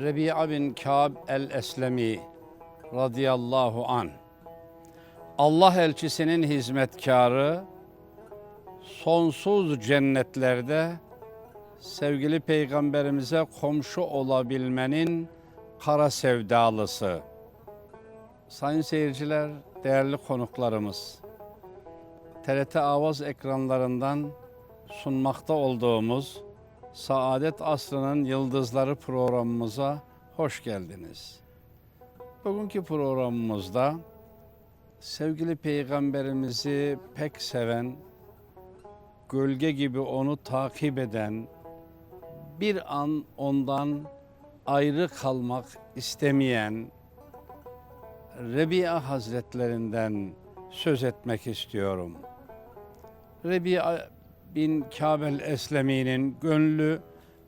Rebi'a bin Kâb el-Eslemi radıyallahu an. Allah elçisinin hizmetkarı sonsuz cennetlerde sevgili peygamberimize komşu olabilmenin kara sevdalısı. Sayın seyirciler, değerli konuklarımız, TRT Avaz ekranlarından sunmakta olduğumuz Saadet Asrı'nın Yıldızları programımıza hoş geldiniz. Bugünkü programımızda sevgili peygamberimizi pek seven, gölge gibi onu takip eden, bir an ondan ayrı kalmak istemeyen Rebi'a Hazretlerinden söz etmek istiyorum. Rebi'a bin Kabel Eslemi'nin gönlü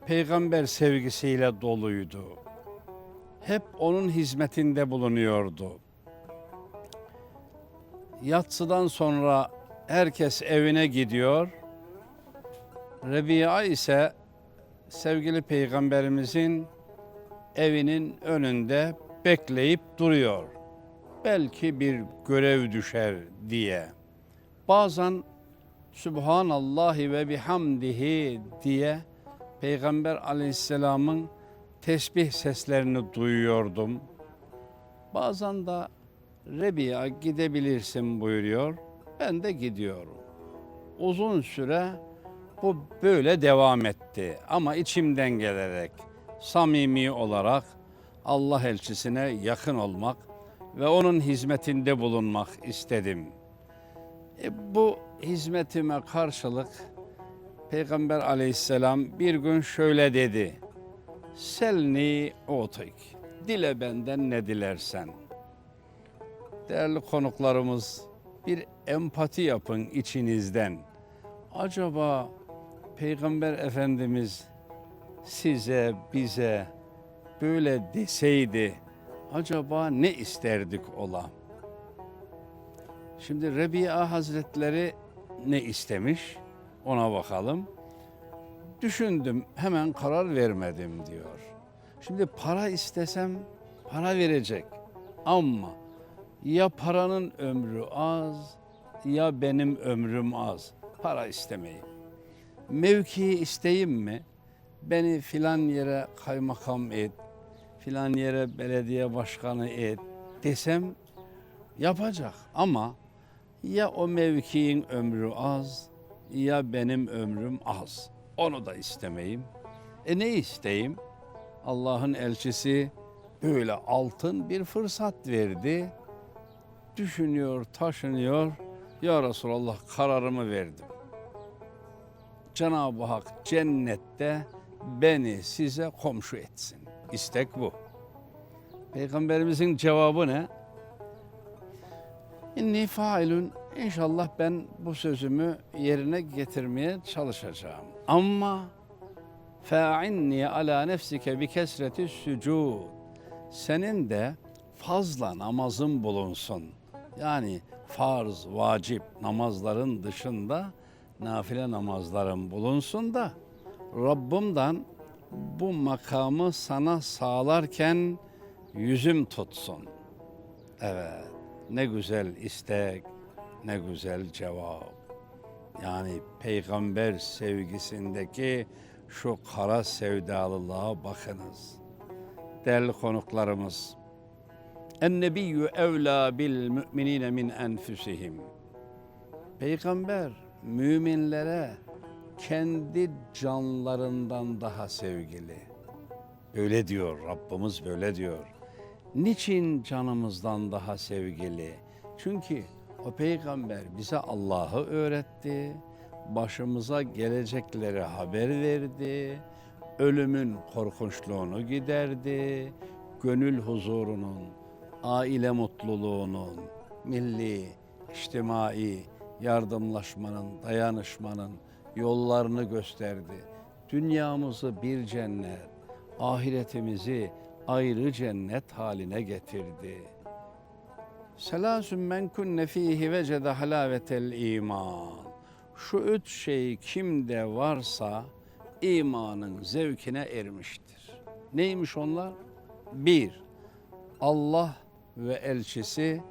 peygamber sevgisiyle doluydu. Hep onun hizmetinde bulunuyordu. Yatsıdan sonra herkes evine gidiyor. Rebi'a ise sevgili peygamberimizin evinin önünde bekleyip duruyor. Belki bir görev düşer diye. Bazen Subhanallahi ve bihamdihi diye Peygamber aleyhisselamın tesbih seslerini duyuyordum. Bazen de Rebiya gidebilirsin buyuruyor. Ben de gidiyorum. Uzun süre bu böyle devam etti ama içimden gelerek samimi olarak Allah elçisine yakın olmak ve onun hizmetinde bulunmak istedim. E, bu hizmetime karşılık Peygamber aleyhisselam bir gün şöyle dedi. Selni otik. Dile benden ne dilersen. Değerli konuklarımız bir empati yapın içinizden. Acaba Peygamber Efendimiz size, bize böyle deseydi acaba ne isterdik ola? Şimdi Rebi'a Hazretleri ne istemiş ona bakalım. Düşündüm hemen karar vermedim diyor. Şimdi para istesem para verecek ama ya paranın ömrü az ya benim ömrüm az. Para istemeyim. Mevkiyi isteyeyim mi? Beni filan yere kaymakam et, filan yere belediye başkanı et desem yapacak ama ya o mevkiin ömrü az ya benim ömrüm az. Onu da istemeyim. E ne isteyeyim? Allah'ın elçisi böyle altın bir fırsat verdi. Düşünüyor, taşınıyor. Ya Resulallah kararımı verdim. Cenab-ı Hak cennette beni size komşu etsin. İstek bu. Peygamberimizin cevabı ne? İnni failun İnşallah ben bu sözümü yerine getirmeye çalışacağım. Ama fa'inni ala nefsike bi kesreti sucud. Senin de fazla namazın bulunsun. Yani farz, vacip namazların dışında nafile namazların bulunsun da Rabbimden bu makamı sana sağlarken yüzüm tutsun. Evet, ne güzel istek, ne güzel cevap. Yani peygamber sevgisindeki şu kara sevdalılığa bakınız. Değerli konuklarımız, En-nebiyyü evlâ bil müminine min enfusihim. Peygamber müminlere kendi canlarından daha sevgili. Öyle diyor Rabbimiz böyle diyor. Niçin canımızdan daha sevgili? Çünkü o peygamber bize Allah'ı öğretti, başımıza gelecekleri haber verdi, ölümün korkunçluğunu giderdi, gönül huzurunun, aile mutluluğunun, milli, içtimai yardımlaşmanın, dayanışmanın yollarını gösterdi. Dünyamızı bir cennet, ahiretimizi ayrı cennet haline getirdi. Selasün men kunne fihi vecede halavetel iman. Şu üç şey kimde varsa imanın zevkine ermiştir. Neymiş onlar? Bir, Allah ve elçisi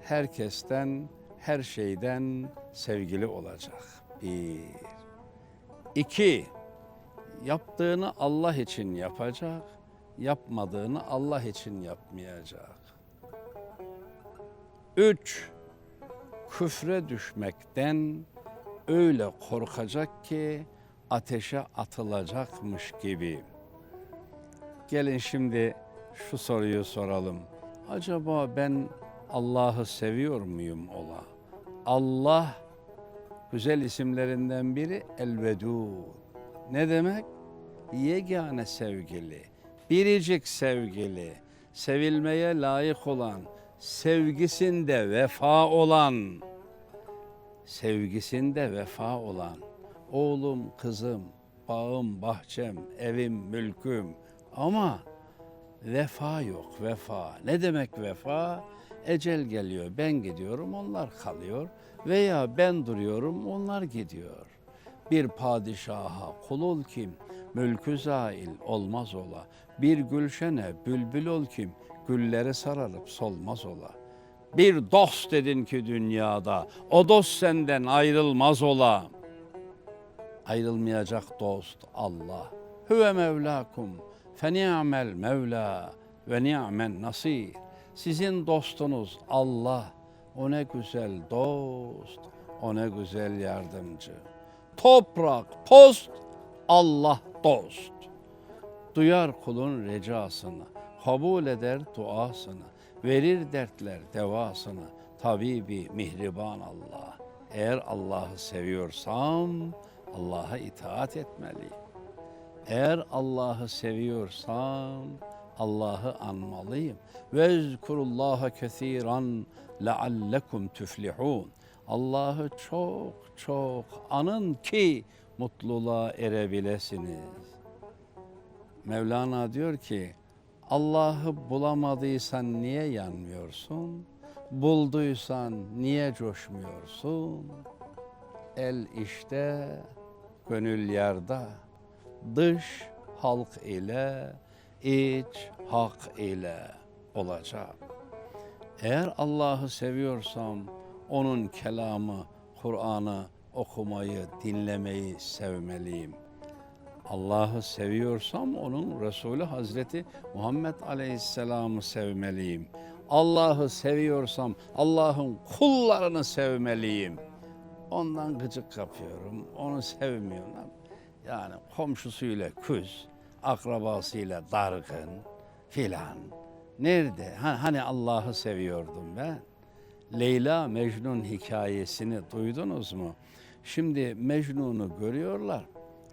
herkesten, her şeyden sevgili olacak. Bir. İki, yaptığını Allah için yapacak, yapmadığını Allah için yapmayacak. Üç, küfre düşmekten öyle korkacak ki ateşe atılacakmış gibi. Gelin şimdi şu soruyu soralım. Acaba ben Allah'ı seviyor muyum ola? Allah güzel isimlerinden biri Elvedud. Ne demek? Yegane sevgili, biricik sevgili, sevilmeye layık olan, sevgisinde vefa olan, sevgisinde vefa olan, oğlum, kızım, bağım, bahçem, evim, mülküm ama vefa yok, vefa. Ne demek vefa? Ecel geliyor, ben gidiyorum, onlar kalıyor veya ben duruyorum, onlar gidiyor. Bir padişaha kul ol kim, mülkü zail olmaz ola. Bir gülşene bülbül ol kim, gülleri sararıp solmaz ola. Bir dost dedin ki dünyada, o dost senden ayrılmaz ola. Ayrılmayacak dost Allah. Hüve mevlakum, fe ni'mel mevla ve ni'men nasir. Sizin dostunuz Allah, o ne güzel dost, o ne güzel yardımcı. Toprak, tost, Allah dost. Duyar kulun recasını, kabul eder duasını, verir dertler devasını. Tabibi mihriban Allah. Eğer Allah'ı seviyorsam Allah'a itaat etmeliyim. Eğer Allah'ı seviyorsam Allah'ı anmalıyım. Vezkurullaha kesiran leallekum tuflihun. Allah'ı çok çok anın ki mutluluğa erebilesiniz. Mevlana diyor ki Allah'ı bulamadıysan niye yanmıyorsun? Bulduysan niye coşmuyorsun? El işte, gönül yarda, dış halk ile, iç hak ile olacak. Eğer Allah'ı seviyorsam onun kelamı, Kur'an'ı okumayı, dinlemeyi sevmeliyim. Allah'ı seviyorsam onun Resulü Hazreti Muhammed Aleyhisselam'ı sevmeliyim. Allah'ı seviyorsam Allah'ın kullarını sevmeliyim. Ondan gıcık kapıyorum, onu sevmiyorum. Yani komşusuyla küs, akrabasıyla dargın filan. Nerede? Ha- Hani Allah'ı seviyordum ben. Leyla Mecnun hikayesini duydunuz mu? Şimdi Mecnun'u görüyorlar.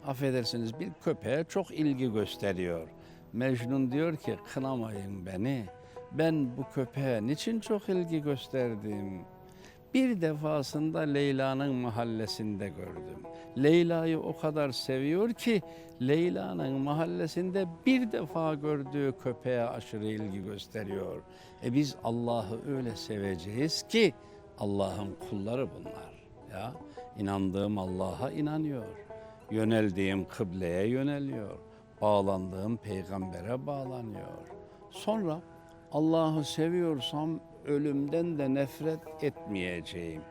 Affedersiniz bir köpeğe çok ilgi gösteriyor. Mecnun diyor ki kınamayın beni. Ben bu köpeğe niçin çok ilgi gösterdim? Bir defasında Leyla'nın mahallesinde gördüm. Leyla'yı o kadar seviyor ki Leyla'nın mahallesinde bir defa gördüğü köpeğe aşırı ilgi gösteriyor. E biz Allah'ı öyle seveceğiz ki Allah'ın kulları bunlar. Ya inandığım Allah'a inanıyor. Yöneldiğim kıbleye yöneliyor. Bağlandığım peygambere bağlanıyor. Sonra Allah'ı seviyorsam ölümden de nefret etmeyeceğim.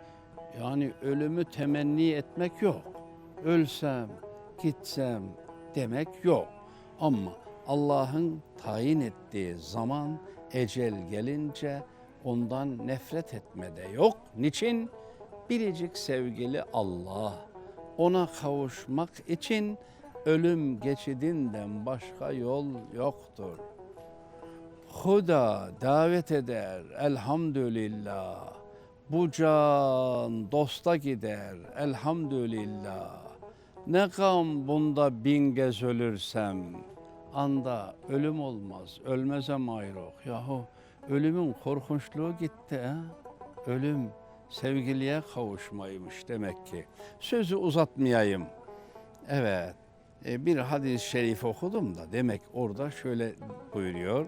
Yani ölümü temenni etmek yok. Ölsem, gitsem demek yok. Ama Allah'ın tayin ettiği zaman ecel gelince ondan nefret etme de yok. Niçin? Biricik sevgili Allah. Ona kavuşmak için ölüm geçidinden başka yol yoktur. Huda davet eder elhamdülillah. Bu can dosta gider elhamdülillah. Ne gam bunda bin kez ölürsem. Anda ölüm olmaz, ölmezem ayrok. Yahu ölümün korkunçluğu gitti ha. Ölüm sevgiliye kavuşmaymış demek ki. Sözü uzatmayayım. Evet, e, bir hadis-i şerif okudum da demek orada şöyle buyuruyor.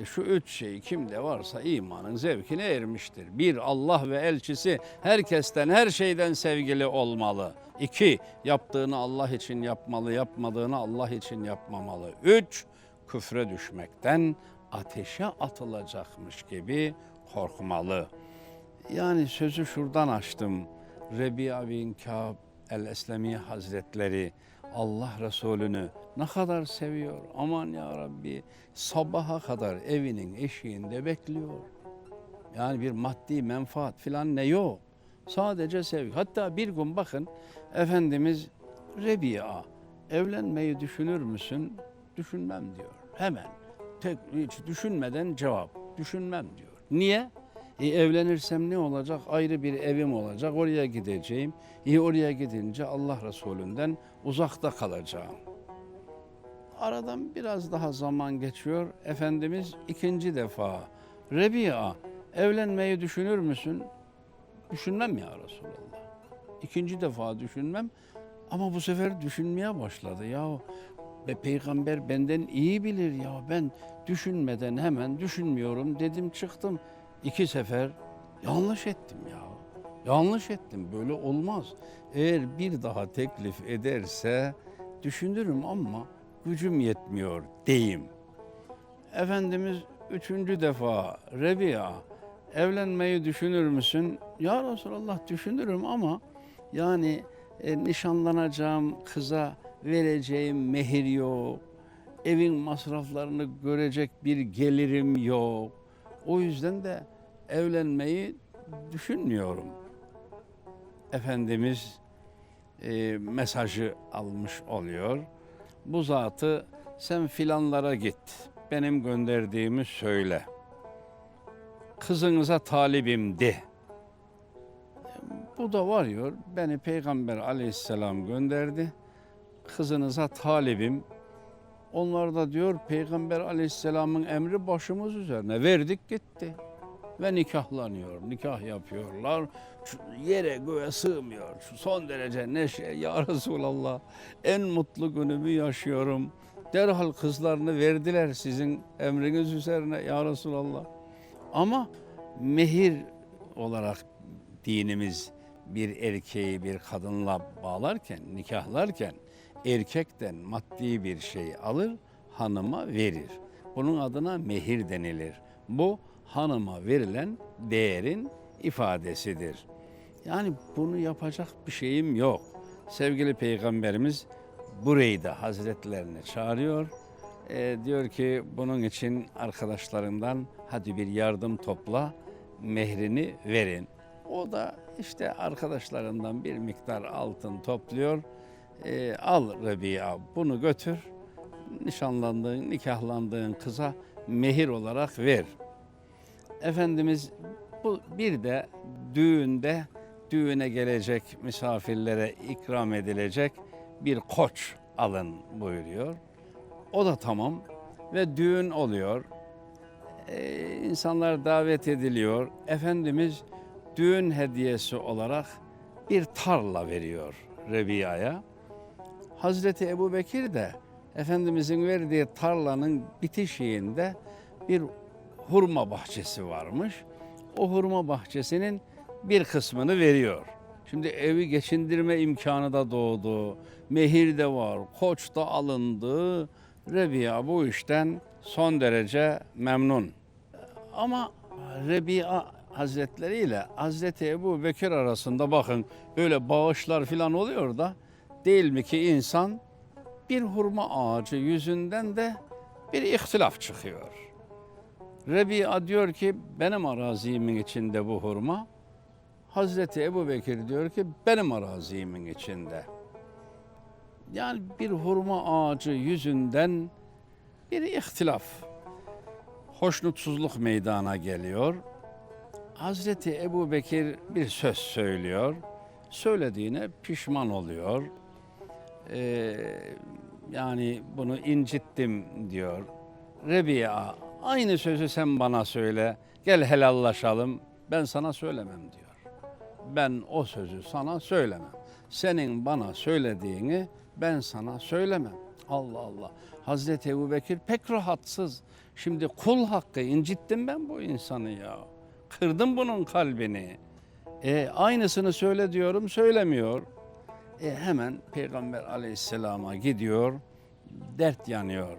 E, Şu üç şey kimde varsa imanın zevkine ermiştir. Bir, Allah ve elçisi herkesten, her şeyden sevgili olmalı. İki, yaptığını Allah için yapmalı, yapmadığını Allah için yapmamalı. Üç, küfre düşmekten ateşe atılacakmış gibi korkmalı. Yani sözü şuradan açtım. Rebi'a bin Kâb el-Eslemi Hazretleri Allah Resulü'nü ne kadar seviyor. Aman ya Rabbi sabaha kadar evinin eşiğinde bekliyor. Yani bir maddi menfaat filan ne yok. Sadece sevgi. Hatta bir gün bakın Efendimiz Rebi'a evlenmeyi düşünür müsün? Düşünmem diyor. Hemen. Tek, hiç düşünmeden cevap. Düşünmem diyor. Niye? E, evlenirsem ne olacak? Ayrı bir evim olacak. Oraya gideceğim. E, oraya gidince Allah Resulü'nden uzakta kalacağım. Aradan biraz daha zaman geçiyor. Efendimiz ikinci defa Rebi'a evlenmeyi düşünür müsün? Düşünmem ya Resulallah. İkinci defa düşünmem ama bu sefer düşünmeye başladı. Ya be peygamber benden iyi bilir ya ben düşünmeden hemen düşünmüyorum dedim çıktım. İki sefer yanlış ettim ya. Yanlış ettim böyle olmaz. Eğer bir daha teklif ederse düşünürüm ama gücüm yetmiyor deyim. Efendimiz üçüncü defa Rebi'a evlenmeyi düşünür müsün? Ya Resulallah düşünürüm ama yani e, nişanlanacağım kıza vereceğim mehir yok. Evin masraflarını görecek bir gelirim yok. O yüzden de evlenmeyi düşünmüyorum. Efendimiz e, mesajı almış oluyor. Bu zatı sen filanlara git. Benim gönderdiğimi söyle. Kızınıza talibim de. Bu da varıyor. Beni Peygamber aleyhisselam gönderdi. Kızınıza talibim. Onlar da diyor Peygamber aleyhisselamın emri başımız üzerine. Verdik gitti. Ve nikahlanıyor. Nikah yapıyorlar. Şu yere göğe sığmıyor. Şu son derece neşe. Ya Resulallah en mutlu günümü yaşıyorum. Derhal kızlarını verdiler sizin emriniz üzerine ya Resulallah. Ama mehir olarak dinimiz bir erkeği bir kadınla bağlarken, nikahlarken erkekten maddi bir şey alır, hanıma verir. Bunun adına mehir denilir. Bu hanıma verilen değerin ifadesidir. Yani bunu yapacak bir şeyim yok. Sevgili Peygamberimiz burayı da hazretlerini çağırıyor. Ee, diyor ki bunun için arkadaşlarından hadi bir yardım topla, mehrini verin. O da işte arkadaşlarından bir miktar altın topluyor. Ee, al Rabia bunu götür. Nişanlandığın, nikahlandığın kıza mehir olarak ver. Efendimiz bu bir de düğünde düğüne gelecek misafirlere ikram edilecek bir koç alın buyuruyor. O da tamam ve düğün oluyor. Ee, insanlar davet ediliyor. Efendimiz düğün hediyesi olarak bir tarla veriyor Rebia'ya. Hazreti Ebu Bekir de Efendimizin verdiği tarlanın bitişiğinde bir hurma bahçesi varmış. O hurma bahçesinin bir kısmını veriyor. Şimdi evi geçindirme imkanı da doğdu. Mehir de var, koç da alındı. Rebia bu işten son derece memnun. Ama Rebia Hazretleri ile Hazreti Ebu Bekir arasında bakın böyle bağışlar falan oluyor da değil mi ki insan bir hurma ağacı yüzünden de bir ihtilaf çıkıyor. Rebia diyor ki benim arazimin içinde bu hurma. Hazreti Ebu Bekir diyor ki benim arazimin içinde. Yani bir hurma ağacı yüzünden bir ihtilaf, hoşnutsuzluk meydana geliyor. Hazreti Ebu Bekir bir söz söylüyor. Söylediğine pişman oluyor. Ee, yani bunu incittim diyor. Rebia aynı sözü sen bana söyle. Gel helallaşalım. Ben sana söylemem diyor. Ben o sözü sana söylemem. Senin bana söylediğini ben sana söylemem. Allah Allah. Hazreti Ebu Bekir pek rahatsız. Şimdi kul hakkı incittim ben bu insanı ya. Kırdım bunun kalbini. E, aynısını söyle diyorum söylemiyor. E, hemen Peygamber aleyhisselama gidiyor. Dert yanıyor.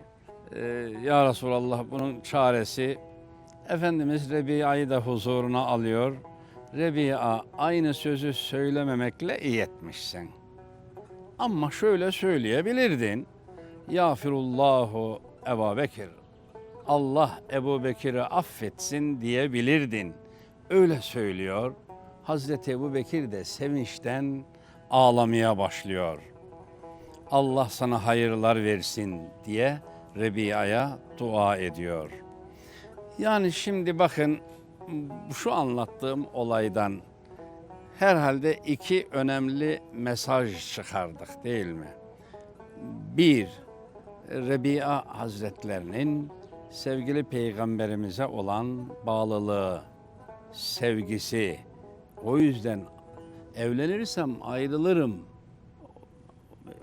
Ee, ya Resulallah bunun çaresi Efendimiz Rebia'yı da huzuruna alıyor. Rebia aynı sözü söylememekle iyi etmişsin. Ama şöyle söyleyebilirdin. Yağfirullahu Ebu Bekir. Allah Ebu Bekir'i affetsin diyebilirdin. Öyle söylüyor. Hazreti Ebu Bekir de sevinçten ağlamaya başlıyor. Allah sana hayırlar versin diye Rebia'ya dua ediyor. Yani şimdi bakın şu anlattığım olaydan herhalde iki önemli mesaj çıkardık değil mi? Bir, Rebia Hazretlerinin sevgili peygamberimize olan bağlılığı, sevgisi. O yüzden evlenirsem ayrılırım.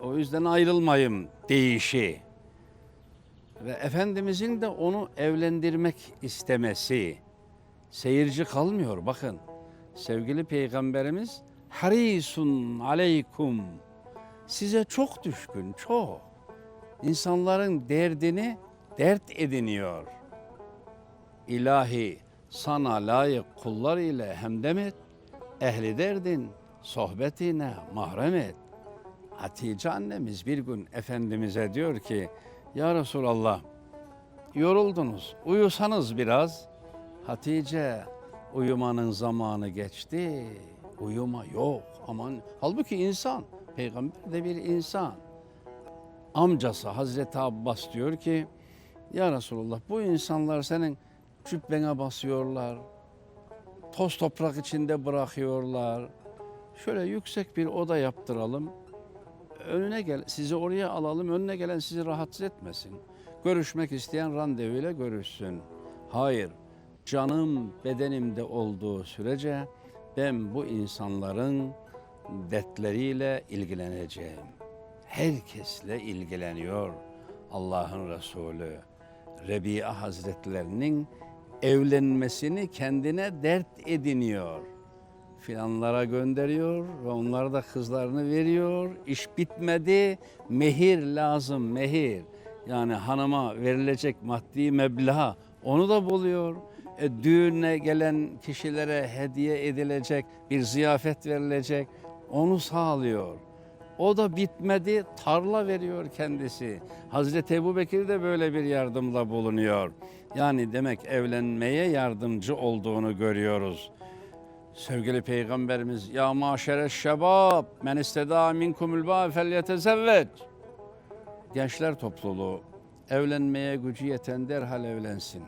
O yüzden ayrılmayım deyişi. Ve Efendimizin de onu evlendirmek istemesi. Seyirci kalmıyor bakın. Sevgili peygamberimiz harisun aleykum. Size çok düşkün, çok. İnsanların derdini dert ediniyor. İlahi sana layık kullar ile hemdem et. Ehli derdin sohbetine mahrem et. Hatice annemiz bir gün Efendimiz'e diyor ki Ya Resulallah yoruldunuz uyusanız biraz. Hatice uyumanın zamanı geçti. Uyuma yok. Aman halbuki insan. Peygamber de bir insan. Amcası Hazreti Abbas diyor ki Ya Resulallah bu insanlar senin cübbene basıyorlar. Toz toprak içinde bırakıyorlar. Şöyle yüksek bir oda yaptıralım. Önüne gel, sizi oraya alalım. Önüne gelen sizi rahatsız etmesin. Görüşmek isteyen randevuyla görüşsün. Hayır, canım bedenimde olduğu sürece ben bu insanların dertleriyle ilgileneceğim. Herkesle ilgileniyor Allah'ın Resulü. Rebia Hazretlerinin evlenmesini kendine dert ediniyor. Filanlara gönderiyor ve onlar da kızlarını veriyor. İş bitmedi, mehir lazım, mehir. Yani hanıma verilecek maddi meblağ onu da buluyor. E, düğüne gelen kişilere hediye edilecek, bir ziyafet verilecek, onu sağlıyor. O da bitmedi, tarla veriyor kendisi. Hazreti Ebu Bekir de böyle bir yardımda bulunuyor. Yani demek evlenmeye yardımcı olduğunu görüyoruz. Sevgili Peygamberimiz ya maşere şebab men isteda minkumul ba felyetezevvec. Gençler topluluğu evlenmeye gücü yeten derhal evlensin.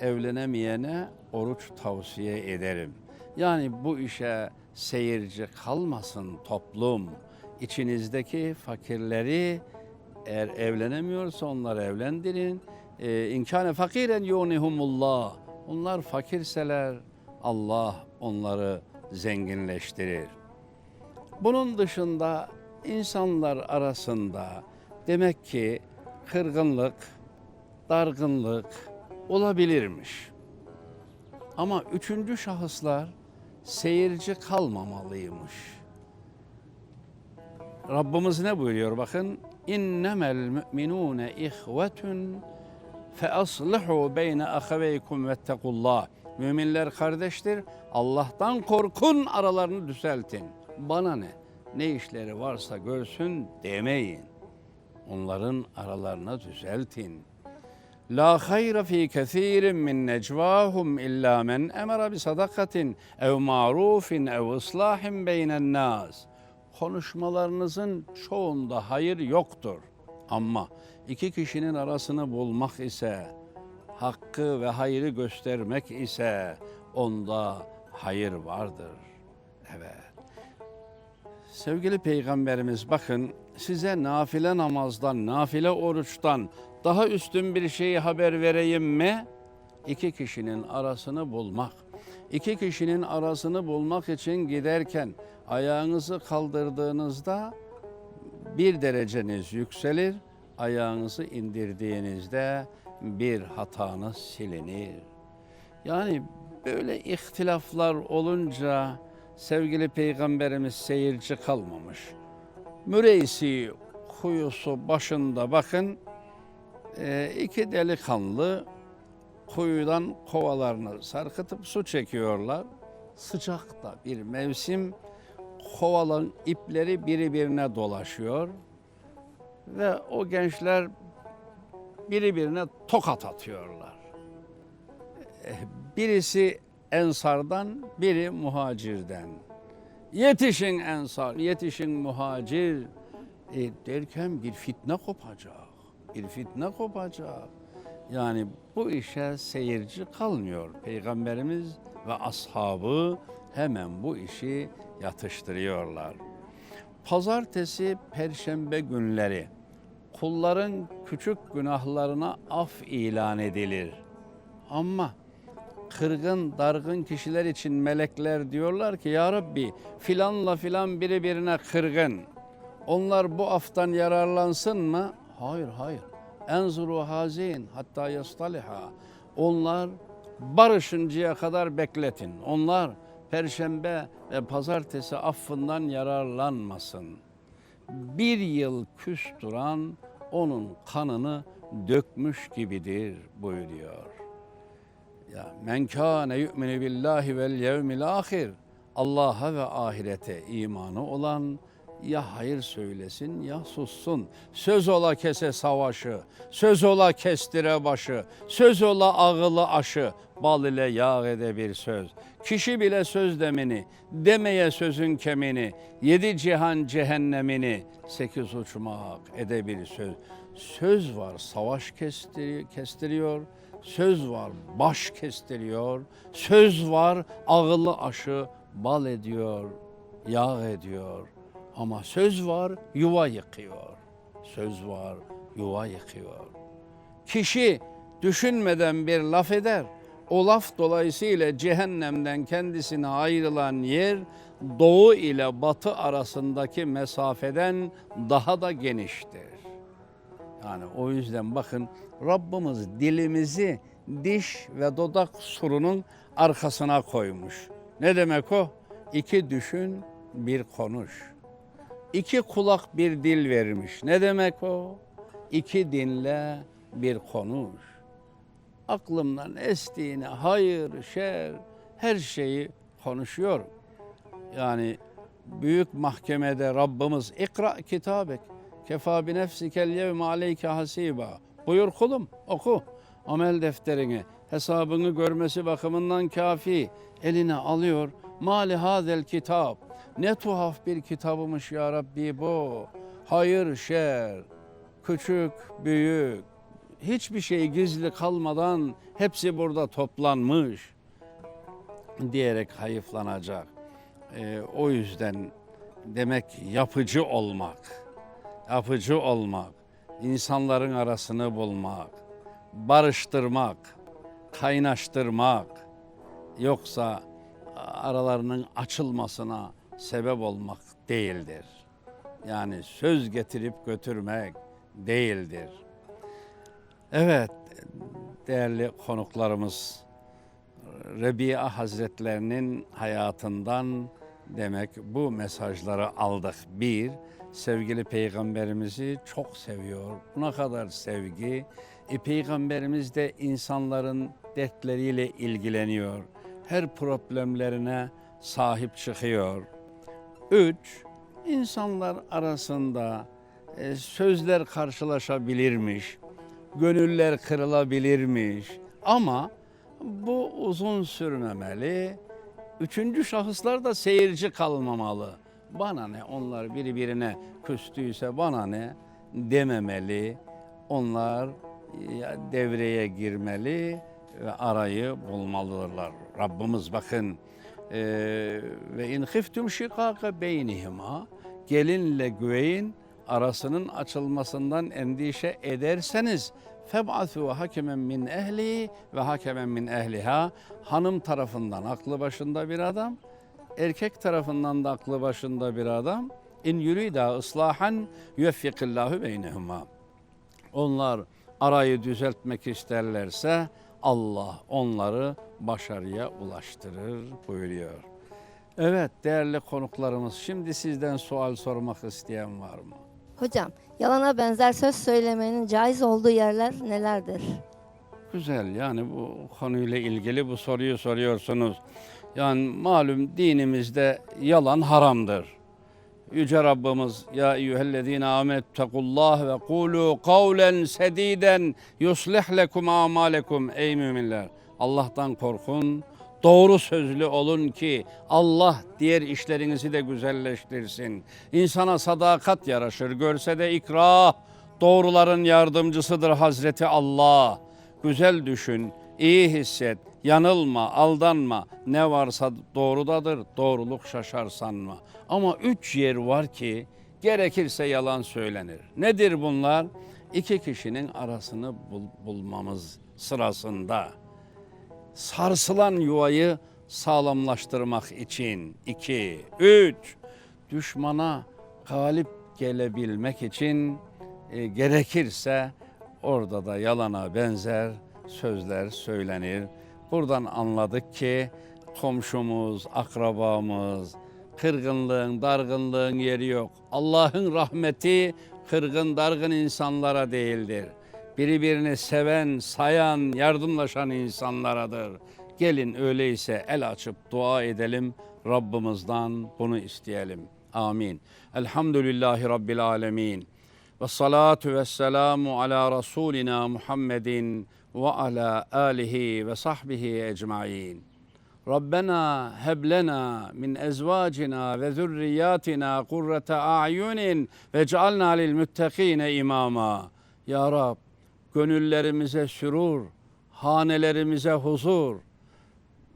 Evlenemeyene oruç tavsiye ederim. Yani bu işe seyirci kalmasın toplum. İçinizdeki fakirleri eğer evlenemiyorsa onları evlendirin. Ee, İnkâne fakiren yûnihumullah. Onlar fakirseler Allah onları zenginleştirir. Bunun dışında insanlar arasında demek ki kırgınlık, dargınlık olabilirmiş. Ama üçüncü şahıslar seyirci kalmamalıymış. Rabbimiz ne buyuruyor bakın? İnnemel müminune ihvetun fe aslihu beyne ahaveykum vettekullah. Müminler kardeştir. Allah'tan korkun aralarını düzeltin. Bana ne? Ne işleri varsa görsün demeyin. Onların aralarını düzeltin. La hayra fi kesirin min necvahum illa men emara bi sadakatin ev marufin ev islahin beynen nas. Konuşmalarınızın çoğunda hayır yoktur. Ama iki kişinin arasını bulmak ise, hakkı ve hayrı göstermek ise onda hayır vardır. Evet. Sevgili Peygamberimiz bakın size nafile namazdan, nafile oruçtan daha üstün bir şeyi haber vereyim mi? İki kişinin arasını bulmak. İki kişinin arasını bulmak için giderken ayağınızı kaldırdığınızda bir dereceniz yükselir, ayağınızı indirdiğinizde bir hatanız silinir. Yani böyle ihtilaflar olunca sevgili peygamberimiz seyirci kalmamış. Müreysi huyusu başında bakın Ee, iki delikanlı kuyudan kovalarını sarkıtıp su çekiyorlar. Sıcakta bir mevsim kovaların ipleri birbirine dolaşıyor ve o gençler birbirine tokat atıyorlar. Eh, Birisi ensardan, biri muhacirden. Yetişin ensar, yetişin muhacir e, derken bir fitne kopacak. Bir fitne kopacak. Yani bu işe seyirci kalmıyor. Peygamberimiz ve ashabı hemen bu işi yatıştırıyorlar. Pazartesi, perşembe günleri kulların küçük günahlarına af ilan edilir. Ama kırgın, dargın kişiler için melekler diyorlar ki Ya Rabbi filanla filan biri birine kırgın. Onlar bu aftan yararlansın mı? Hayır, hayır. Enzuru hazin hatta yastaliha. Onlar barışıncaya kadar bekletin. Onlar perşembe ve pazartesi affından yararlanmasın. Bir yıl küs duran onun kanını dökmüş gibidir buyuruyor. Ya men kâne yu'minu billahi vel yevmil ahir. Allah'a ve ahirete imanı olan ya hayır söylesin ya sussun. Söz ola kese savaşı, söz ola kestire başı, söz ola ağılı aşı, bal ile yağ ede bir söz. Kişi bile söz demini, demeye sözün kemini, yedi cihan cehennemini, sekiz uçmak ede bir söz. Söz var savaş kestiri- kestiriyor, söz var baş kestiriyor, söz var ağılı aşı bal ediyor, yağ ediyor. Ama söz var yuva yıkıyor. Söz var yuva yıkıyor. Kişi düşünmeden bir laf eder. O laf dolayısıyla cehennemden kendisine ayrılan yer doğu ile batı arasındaki mesafeden daha da geniştir. Yani o yüzden bakın Rabbimiz dilimizi diş ve dudak surunun arkasına koymuş. Ne demek o? İki düşün, bir konuş. İki kulak bir dil vermiş. Ne demek o? İki dinle bir konuş. Aklımdan estiğine hayır, şer, her şeyi konuşuyorum. Yani büyük mahkemede Rabbimiz ikra kitabek kefa bi nefsikel yevme aleyke hasiba. Buyur kulum oku amel defterini hesabını görmesi bakımından kafi eline alıyor. Mali hazel kitap ne tuhaf bir kitabımış ya Rabbi bu. Hayır şer, küçük, büyük, hiçbir şey gizli kalmadan hepsi burada toplanmış diyerek hayıflanacak. Ee, o yüzden demek yapıcı olmak, yapıcı olmak, insanların arasını bulmak, barıştırmak, kaynaştırmak, yoksa aralarının açılmasına sebep olmak değildir. Yani söz getirip götürmek değildir. Evet, değerli konuklarımız, Rebi'a Hazretlerinin hayatından demek bu mesajları aldık. Bir, sevgili peygamberimizi çok seviyor. Buna kadar sevgi. E, peygamberimiz de insanların dertleriyle ilgileniyor. Her problemlerine sahip çıkıyor. Üç, insanlar arasında e, sözler karşılaşabilirmiş, gönüller kırılabilirmiş ama bu uzun sürmemeli. Üçüncü şahıslar da seyirci kalmamalı. Bana ne onlar birbirine küstüyse bana ne dememeli. Onlar devreye girmeli ve arayı bulmalıdırlar. Rabbimiz bakın ve in khiftum şikaka beynihima gelinle güveyin arasının açılmasından endişe ederseniz feb'athu hakemen min ehli ve hakemen min ehliha hanım tarafından aklı başında bir adam erkek tarafından da aklı başında bir adam in yurida ıslahan yuveffikillahu beynehuma onlar arayı düzeltmek isterlerse Allah onları başarıya ulaştırır buyuruyor. Evet değerli konuklarımız şimdi sizden sual sormak isteyen var mı? Hocam, yalana benzer söz söylemenin caiz olduğu yerler nelerdir? Güzel yani bu konuyla ilgili bu soruyu soruyorsunuz. Yani malum dinimizde yalan haramdır. Yüce Rabbimiz ya eyyühellezine amenettekullah ve kulu kavlen sediden yuslih lekum amalekum ey müminler. Allah'tan korkun, doğru sözlü olun ki Allah diğer işlerinizi de güzelleştirsin. İnsana sadakat yaraşır, görse de ikrah, doğruların yardımcısıdır Hazreti Allah. Güzel düşün, iyi hisset, yanılma, aldanma. Ne varsa doğrudadır, doğruluk şaşar sanma. Ama üç yer var ki gerekirse yalan söylenir. Nedir bunlar? İki kişinin arasını bul- bulmamız sırasında. Sarsılan yuvayı sağlamlaştırmak için. iki, üç, düşmana galip gelebilmek için e, gerekirse orada da yalana benzer sözler söylenir. Buradan anladık ki komşumuz, akrabamız, kırgınlığın, dargınlığın yeri yok. Allah'ın rahmeti kırgın, dargın insanlara değildir. Birbirini seven, sayan, yardımlaşan insanlaradır. Gelin öyleyse el açıp dua edelim. Rabbimizden bunu isteyelim. Amin. Elhamdülillahi Rabbil alemin. Ve salatu ve selamu ala Resulina Muhammedin ve ala alihi ve sahbihi ecmain. Rabbena heb lena min ezvacina ve zürriyatina kurrete a'yunin ve cealna lil müttekine imama. Ya Rab gönüllerimize sürur, hanelerimize huzur,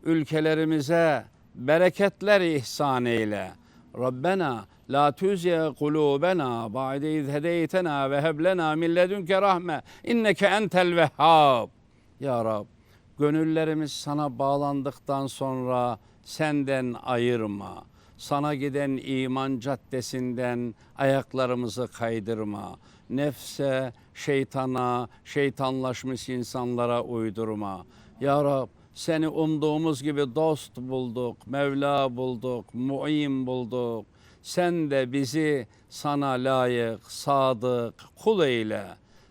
ülkelerimize bereketler ihsan eyle. Rabbena la tuzigh kulubena ba'de iz hedeytena ve heb lena min ledunke rahme inneke entel vehhab. Ya Rab gönüllerimiz sana bağlandıktan sonra senden ayırma. Sana giden iman caddesinden ayaklarımızı kaydırma. Nefse, şeytana, şeytanlaşmış insanlara uydurma. Ya Rab seni umduğumuz gibi dost bulduk, Mevla bulduk, muin bulduk. Sen de bizi sana layık, sadık, kul eyle.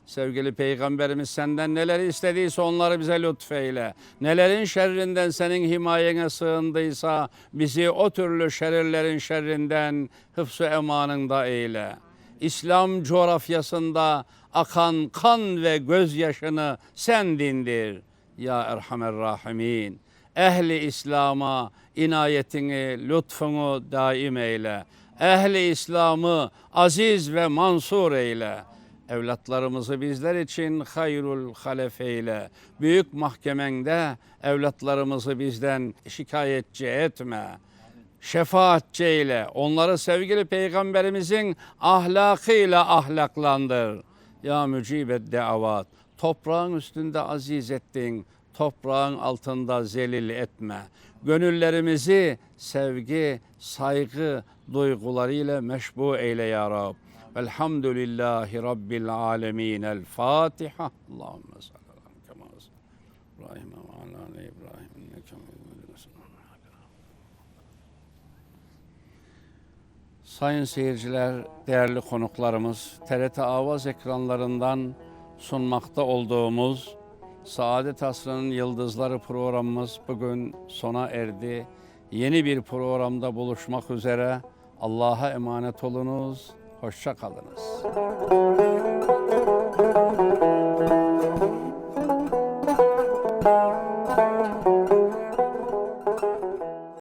Sevgili Peygamberimiz senden neler istediyse onları bize lütfeyle. Nelerin şerrinden senin himayene sığındıysa bizi o türlü şerirlerin şerrinden hıfz-ı emanında eyle. İslam coğrafyasında akan kan ve gözyaşını sen dindir. Ya Erhamer Rahimin. Ehli İslam'a inayetini, lütfunu daim eyle. Ehli İslam'ı aziz ve mansur eyle. Evlatlarımızı bizler için hayrul halef eyle. Büyük mahkemende evlatlarımızı bizden şikayetçi etme. Şefaatçi eyle. Onları sevgili peygamberimizin ahlakıyla ahlaklandır. Ya mücibet davat. Toprağın üstünde aziz ettin. Toprağın altında zelil etme. Gönüllerimizi sevgi, saygı duygularıyla meşbu eyle ya Rab. Velhamdülillahi Rabbil alemin. El Fatiha. Allahümme kema İbrahim ve ala Sayın seyirciler, değerli konuklarımız, TRT Avaz ekranlarından sunmakta olduğumuz Saadet Asrı'nın Yıldızları programımız bugün sona erdi. Yeni bir programda buluşmak üzere. Allah'a emanet olunuz. Hoşça kalınız.